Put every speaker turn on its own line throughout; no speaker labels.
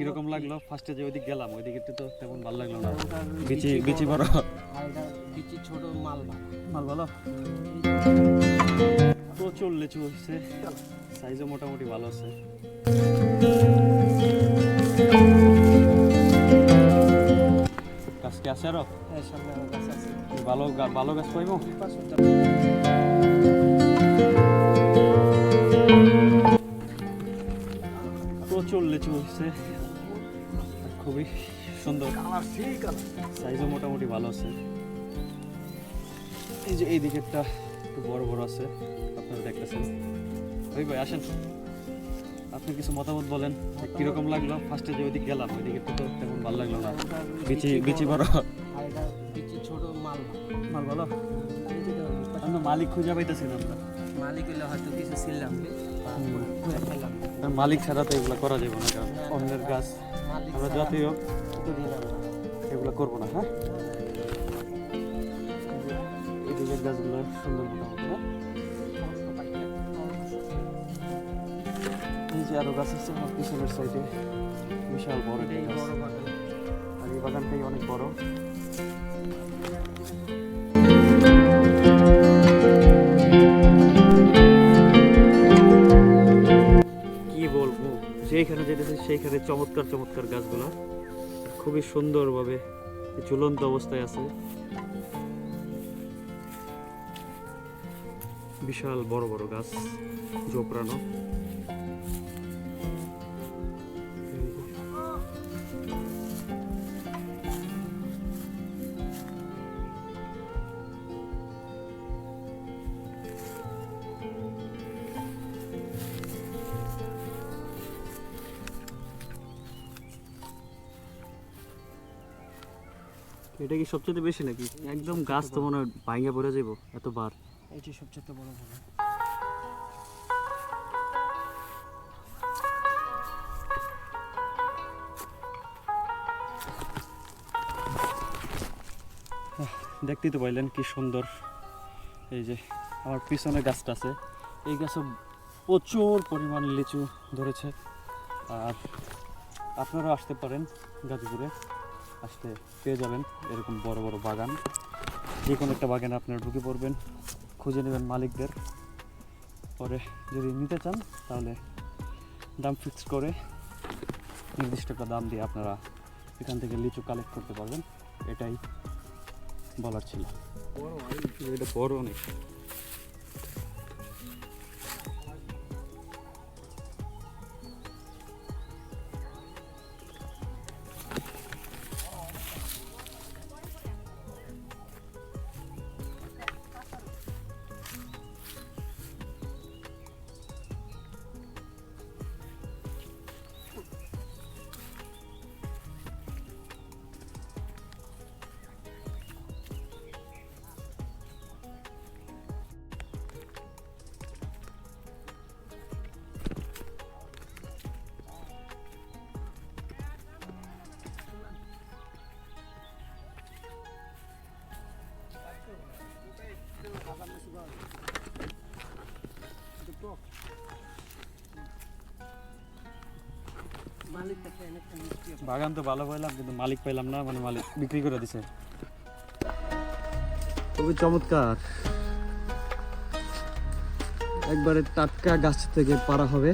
কীরকম লাগল? ফার্স্টে যে ওইদিক গেলাম ওইদিকে তো তেমন ভালো লাগল না। বিচি
বিচি
বড়।
বিচি ছোট মাল
মাল ভালো? প্রচুর লিচু হচ্ছে। সাইজও মোটামুটি ভালো আছে। গাছকে আছে
আরও? গাছ
ভালো ভালো গাছ পাইবো? প্রচুর লিচু হচ্ছে। খুবই সুন্দর।
কালার সেই কালার
সাইজও মোটামুটি ভালো আছে। এই যে এই দিকেরটা একটু বড় বড় আছে আপনারা দেখতেছেন। ওই ভাই আসেন। আপনি কিছু মতামত বলেন কীরকম লাগল? ফার্স্টে যে ওইদিকে গেলাম ওইদিকে তো তেমন ভালো লাগল না। বিচি বিচি বড়।
বিচি ছোট মাল।
মাল ভালো আমরা মালিক খুঁজে পাইতেছি না। আমরা
মালিক হইলে হয়তো কিছু ছিলাম।
মালিক ছাড়া তো এগুলো করা যাবে না অন্যের গাছ। আমরা
জাতীয়।
এগুলো করব না হ্যাঁ? এই গাছগুলো সুন্দর মোটামুটি হ্যাঁ? এই যে আরও গাছ আছে আমার পিছনের সাইডে বিশাল বড় আর এই বাগানটাই অনেক বড়। যেখানে যেতেছে, সেইখানে চমৎকার চমৎকার গাছগুলো। খুবই সুন্দরভাবে ঝুলন্ত অবস্থায় আছে। বিশাল বড় বড় গাছ, জোপড়ানো। এটা কি সবচেয়ে বেশি নাকি? একদম গাছ তো মনে হয় ভাঙে পড়ে যাব এতবার।
এটি সবচেয়ে বড় বাগান
দেখতেই তো পাইলেন কি সুন্দর। এই যে আমার পিছনে গাছটা আছে। এই গাছে প্রচুর পরিমাণ লিচু ধরেছে। আর আপনারাও আসতে পারেন গাজীপুরে। আসলে পেয়ে যাবেন এরকম বড় বড় বাগান। যে কোনো একটা বাগানে আপনারা ঢুকে পড়বেন, খুঁজে নেবেন মালিকদের। পরে যদি নিতে চান, তাহলে দাম ফিক্স করে নির্দিষ্ট একটা দাম দিয়ে আপনারা এখান থেকে লিচু কালেক্ট করতে পারবেন। এটাই বলার ছিল। এটা বড় অনেক। বাগান তো ভালো পাইলাম, কিন্তু মালিক পাইলাম না মানে মালিক বিক্রি করে দিছে। খুবই চমৎকার। একবারে টাটকা গাছ থেকে পারা হবে।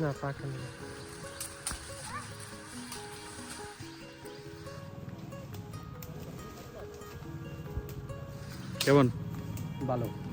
না পাখা নেই।
কেমন?
ভালো।